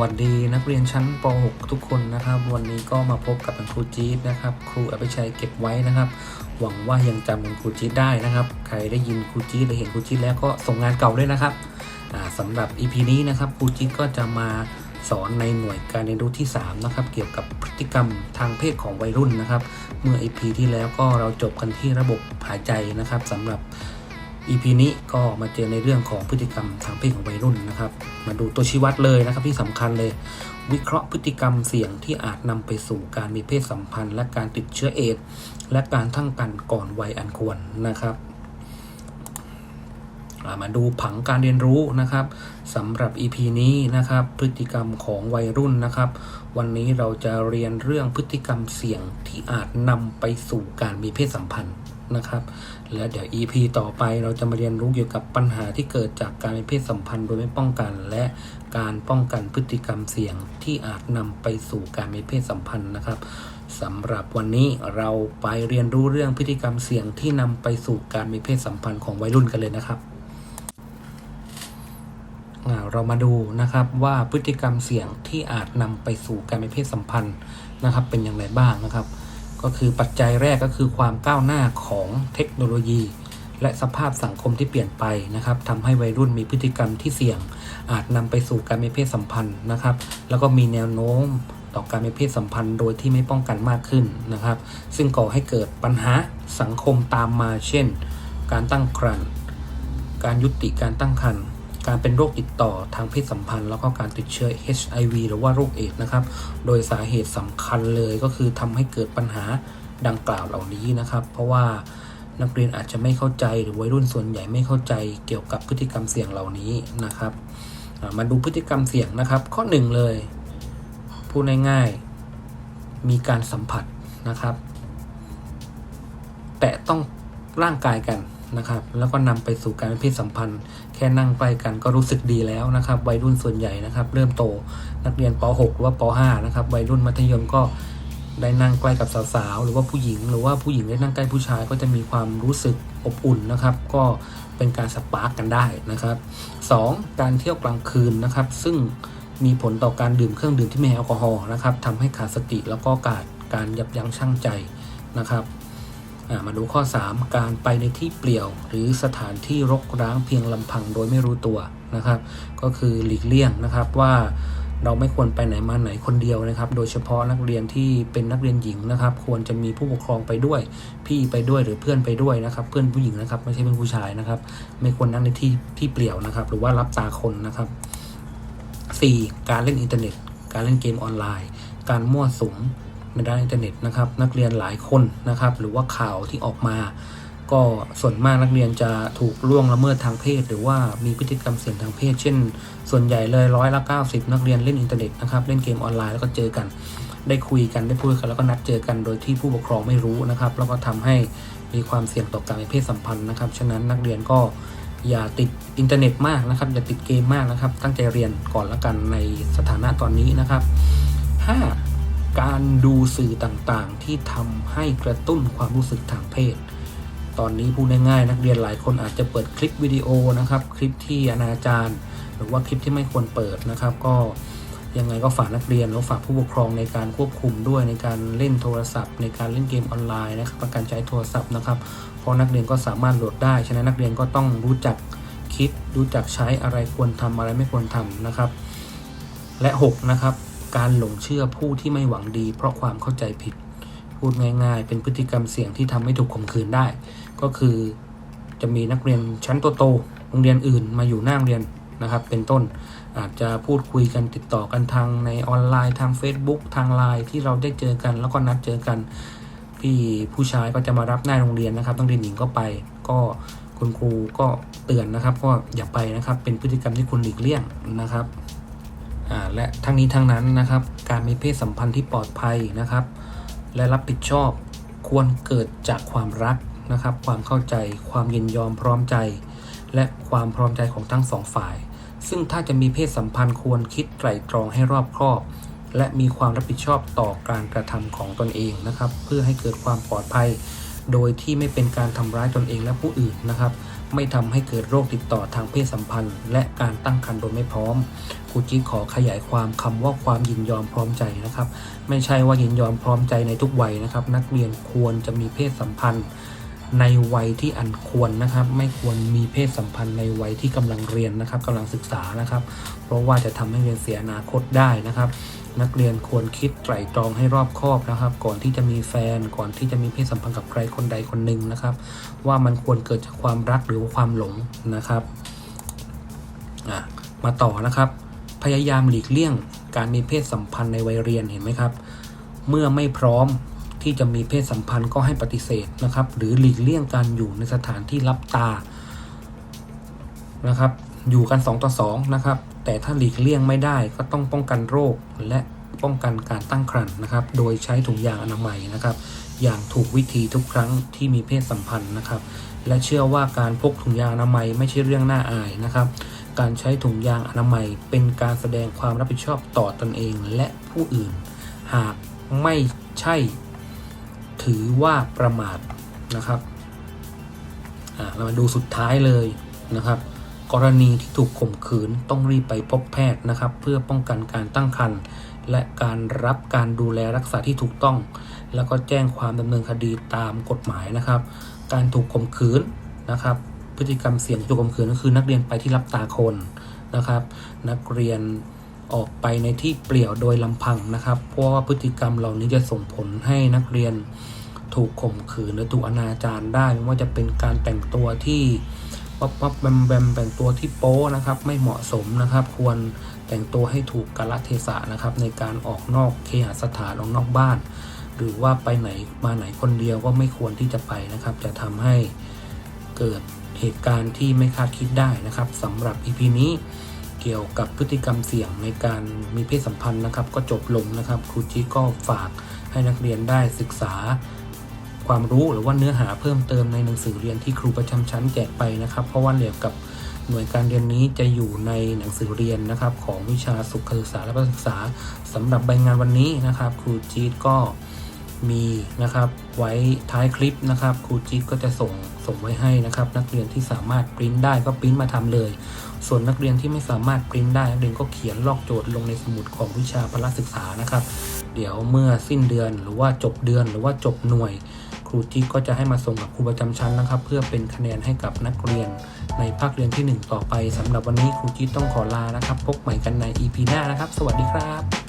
วัสดีนักเรียนชั้นป .6 ทุกคนนะครับ วันนี้ก็มาพบกับครูจี๊ดนะครับ ครูอภิชัยเก็บไว้นะครับ หวังว่ายังจำครูจี๊ดได้นะครับ ใครได้ยินครูจี๊ดหรือเห็นครูจี๊ดแล้วก็ส่งงานเก่าด้วยนะครับอ่าสำหรับ EP นี้นะครับครูจี๊ดก็จะมาสอนในหน่วยการเรียนรู้ที่3นะครับเกี่ยวกับพฤติกรรมทางเพศของวัยรุ่นนะครับ เมื่อ EP ที่แล้วก็เราจบกันที่ระบบหายใจนะครับสำหรับ EP นี้ก็มาเจอในเรื่องของพฤติกรรมทางเพศของวัยรุ่นนะครับ มาดูตัวชี้วัดเลยนะครับที่สำคัญเลย วิเคราะห์พฤติกรรมเสี่ยงที่อาจนำไปสู่การมีเพศสัมพันธ์ และการติดเชื้อเอดสและการทั้งกันก่อนวัยอันควรนะครับมาดูผังการเรียนรู้นะครับสำหรับ EP นี้นะครับ พฤติกรรมของวัยรุ่นนะครับ วันนี้เราจะเรียนเรื่องพฤติกรรมเสี่ยงที่อาจนำไปสู่การมีเพศสัมพันธ์ นะครับ และเดี๋ยว EP ต่อไปเราจะมาเรียนรู้เกี่ยวกับปัญหาที่เกิดจากการมีเพศสัมพันธ์โดยไม่ป้องกัน และการป้องกันพฤติกรรมเสี่ยงที่อาจนำไปสู่การมีเพศสัมพันธ์นะครับสำหรับวันนี้เราไปเรียนรู้เรื่องพฤติกรรมเสี่ยงที่นำไปสู่การมีเพศสัมพันธ์ของวัยรุ่นกันเลยนะครับเรามาดูนะครับว่าพฤติกรรมเสี่ยงที่อาจนำไปสู่การมีเพศสัมพันธ์นะครับ เป็นอย่างไรบ้างนะครับ ก็คือปัจจัยแรกก็คือความก้าวหน้าของเทคโนโลยี และสภาพสังคมที่เปลี่ยนไปนะครับทำให้วัยรุ่นมีพฤติกรรมที่เสี่ยง อาจนำไปสู่การมีเพศสัมพันธ์นะครับ แล้วก็มีแนวโน้มต่อการมีเพศสัมพันธ์โดยที่ไม่ป้องกันมากขึ้นนะครับ ซึ่งก่อให้เกิดปัญหาสังคมตามมา เช่น การตั้งครรภ์การยุติการตั้งครรภ์ การเป็นโรคติดต่อทางเพศสัมพันธ์ แล้วก็การติดเชื้อ HIV หรือว่าโรคเอดส์นะครับ โดยสาเหตุสำคัญเลยก็คือทำให้เกิดปัญหาดังกล่าวเหล่านี้นะครับ เพราะว่านักเรียนอาจจะไม่เข้าใจหรือวัยรุ่นส่วนใหญ่ไม่เข้าใจเกี่ยวกับพฤติกรรมเสี่ยงเหล่านี้นะครับ มาดูพฤติกรรมเสี่ยงนะครับ ข้อหนึ่งเลยพูดง่ายๆมีการสัมผัสนะครับ แตะต้องร่างกายกัน นะครับ แล้วก็นำไปสู่การมีเพศสัมพันธ์ แค่นั่งใกล้กันก็รู้สึกดีแล้วนะครับวัยรุ่นส่วนใหญ่นะครับ เริ่มโตนักเรียนป .6 หรือว่าป .5 นะครับวัยรุ่นมัธยมก็ได้นั่งใกล้กับสาวๆ หรือว่าผู้หญิง หรือว่าผู้หญิงได้นั่งใกล้ผู้ชายก็จะมีความรู้สึกอบอุ่นนะครับ ก็เป็นการสปาร์กกันได้นะครับ 2. การเที่ยวกลางคืนนะครับ ซึ่งมีผลต่อการดื่มเครื่องดื่มที่มีแอลกอฮอล์นะครับทำให้ขาดสติแล้วก็ขาดการยับยั้งชั่งใจนะครับ มาดูข้อ 3 การไปในที่เปลี่ยว หรือสถานที่รกร้างเพียงลำพังโดยไม่รู้ตัวนะครับ ก็คือหลีกเลี่ยงนะครับว่าเราไม่ควรไปไหนมาไหนคนเดียวนะครับ โดยเฉพาะนักเรียนที่เป็นนักเรียนหญิงนะครับ ควรจะมีผู้ปกครองไปด้วย พี่ไปด้วยหรือเพื่อนไปด้วยนะครับ เพื่อนผู้หญิงนะครับ ไม่ใช่เป็นผู้ชายนะครับ ไม่ควรนั่งในที่ที่เปลี่ยวนะครับ หรือว่ารับตาคนนะครับ 4. การเล่นอินเทอร์เน็ต การเล่นเกมออนไลน์ การมั่วสุม ในด้านอินเทอร์เน็ตนะครับนักเรียนหลายคนนะครับ หรือว่าข่าวที่ออกมา ก็ส่วนมากนักเรียนจะถูกล่วงละเมิดทางเพศ หรือว่ามีพฤติกรรมเสี่ยงทางเพศ เช่น ส่วนใหญ่เลยร้อยละ90 นักเรียนเล่นอินเทอร์เน็ตนะครับเล่นเกมออนไลน์แล้วก็เจอกัน ได้คุยกันได้พูดกันแล้วก็นัดเจอกันโดยที่ผู้ปกครองไม่รู้นะครับ แล้วก็ทำให้มีความเสี่ยงต่อการมีเพศสัมพันธ์นะครับฉะนั้นนักเรียนก็อย่าติดอินเทอร์เน็ตมากนะครับอย่าติดเกมมากนะครับ ตั้งใจเรียนก่อนละกันในสถานะตอนนี้นะครับ 5. การดูสื่อต่างๆ ที่ทำให้กระตุ้นความรู้สึกทางเพศ ตอนนี้พูดง่ายๆนักเรียนหลายคนอาจจะเปิดคลิปวิดีโอนะครับ คลิปที่อนาจารหรือว่าคลิปที่ไม่ควรเปิดนะครับ ก็ยังไงก็ฝากนักเรียนแล้วฝากผู้ปกครองในการควบคุมด้วยในการเล่นโทรศัพท์ ในการเล่นเกมออนไลน์นะครับการใช้โทรศัพท์นะครับเพราะนักเรียนก็สามารถโหลดได้ฉะนั้นนักเรียนก็ต้องรู้จักคิด รู้จักใช้อะไรควรทำอะไรไม่ควรทำนะครับ และ 6 นะครับ การหลงเชื่อผู้ที่ไม่หวังดี เพราะความเข้าใจผิด พูดง่ายๆ เป็นพฤติกรรมเสี่ยงที่ทำให้ถูกข่มขืนได้ ก็คือจะมีนักเรียนชั้นโตๆโรงเรียนอื่นมาอยู่หน้าโรงเรียนนะครับ เป็นต้นอาจจะพูดคุยกันติดต่อกันทางในออนไลน์ทาง Facebook ทางไลน์ที่เราได้เจอกัน แล้วก็นัดเจอกันพี่ผู้ชายก็จะมารับหน้าโรงเรียนนะครับต้องเรียนหญิงก็ไป ก็คุณครูก็เตือนนะครับก็อย่าไปนะครับ เป็นพฤติกรรมที่คุณหลีกเลี่ยงนะครับ และทั้งนี้ทั้งนั้นนะครับ การมีเพศสัมพันธ์ที่ปลอดภัยนะครับ และรับผิดชอบควรเกิดจากความรักนะครับ ความเข้าใจ ความยินยอมพร้อมใจ และความพร้อมใจของทั้งสองฝ่าย ซึ่งถ้าจะมีเพศสัมพันธ์ควรคิดไตร่ตรองให้รอบคอบ และมีความรับผิดชอบต่อการกระทำของตนเองนะครับ เพื่อให้เกิดความปลอดภัย โดยที่ไม่เป็นการทำร้ายตนเองและผู้อื่นนะครับ ไม่ทำให้เกิดโรคติดต่อทางเพศสัมพันธ์ และการตั้งครรภ์โดยไม่พร้อมครูจี๊ดขอขยายความคำว่าความยินยอมพร้อมใจนะครับ ไม่ใช่ว่ายินยอมพร้อมใจในทุกวัยนะครับ นักเรียนควรจะมีเพศสัมพันธ์ในวัยที่อันควรนะครับ ไม่ควรมีเพศสัมพันธ์ในวัยที่กำลังเรียนนะครับกำลังศึกษานะครับ เพราะว่าจะทำให้เรียนเสียอนาคตได้นะครับ นักเรียนควรคิดไตร่ตรองให้รอบคอบนะครับ ก่อนที่จะมีแฟนก่อนที่จะมีเพศสัมพันธ์กับใครคนใดคนหนึ่งนะครับ ว่ามันควรเกิดจากความรักหรือความหลงนะครับมาต่อนะครับ พยายามหลีกเลี่ยงการมีเพศสัมพันธ์ในวัยเรียนเห็นไหมครับ เมื่อไม่พร้อมที่จะมีเพศสัมพันธ์ก็ให้ปฏิเสธนะครับ หรือหลีกเลี่ยงการอยู่ในสถานที่รับตานะครับ อยู่กัน 2 ต่อ 2 นะครับ แต่ถ้าหลีกเลี่ยงไม่ได้ก็ต้องป้องกันโรคและป้องกันการตั้งครรภ์นะครับ โดยใช้ถุงยางอนามัยนะครับ อย่างถูกวิธีทุกครั้งที่มีเพศสัมพันธ์นะครับ และเชื่อว่าการพกถุงยางอนามัยไม่ใช่เรื่องน่าอายนะครับ การใช้ถุงยางอนามัยเป็นการแสดงความรับผิดชอบต่อตนเองและผู้อื่น หากไม่ใช่ ถือว่าประมาทนะครับอะเรามาดูสุดท้ายเลยนะครับ กรณีที่ถูกข่มขืนต้องรีบไปพบแพทย์นะครับ เพื่อป้องกันการตั้งครรภ์และการรับการดูแลรักษาที่ถูกต้อง แล้วก็แจ้งความดำเนินคดีตามกฎหมายนะครับ การถูกข่มขืนนะครับ พฤติกรรมเสี่ยงถูกข่มขืนก็คือนักเรียนไปที่รับตาคนนะครับ นักเรียนออกไปในที่เปลี่ยวโดยลำพังนะครับ เพราะว่าพฤติกรรมเหล่านี้จะส่งผลให้นักเรียนถูกข่มขืนหรือถูกอนาจารได้ไม่ว่าจะเป็นการแต่งตัวที่ ป๊อปป๊อปแบมแบมแต่งตัวที่โป๊นะครับ ไม่เหมาะสมนะครับ ควรแต่งตัวให้ถูกกาลเทศะนะครับ ในการออกนอกเคหสถานออกนอกบ้าน หรือว่าไปไหนมาไหนคนเดียวก็ไม่ควรที่จะไปนะครับ จะทำให้เกิดเหตุการณ์ที่ไม่คาดคิดได้นะครับสำหรับ EP นี้เกี่ยวกับพฤติกรรมเสี่ยงในการมีเพศสัมพันธ์นะครับ ก็จบลงนะครับ ครูจิก็ฝากให้นักเรียนได้ศึกษา ความรู้หรือว่าเนื้อหาเพิ่มเติมในหนังสือเรียนที่ครูประจำชั้นแจกไปนะครับ เพราะว่าเรียนกับหน่วยการเรียนนี้จะอยู่ในหนังสือเรียนนะครับ ของวิชาสุขศึกษาและประศึกษาสำหรับใบงานวันนี้นะครับ ครูจีดก็มีนะครับไว้ท้ายคลิปนะครับครูจีดก็จะส่งส่งไว้ให้นะครับ นักเรียนที่สามารถปริ้นได้ก็ปริ้นมาทำเลย ส่วนนักเรียนที่ไม่สามารถปริ้นได้นักเรียนก็เขียนลอกโจทย์ลงในสมุดของวิชาพละศึกษานะครับ เดี๋ยวเมื่อสิ้นเดือนหรือว่าจบเดือนหรือว่าจบหน่วย ครูจิ๊กก็จะให้มาส่งกับครูประจำชั้นนะครับ เพื่อเป็นคะแนนให้กับนักเรียน ในภาคเรียนที่ 1 ต่อไปสำหรับวันนี้ครูจิ๊กต้องขอลานะครับ พบใหม่กันใน EP หน้านะครับ สวัสดีครับ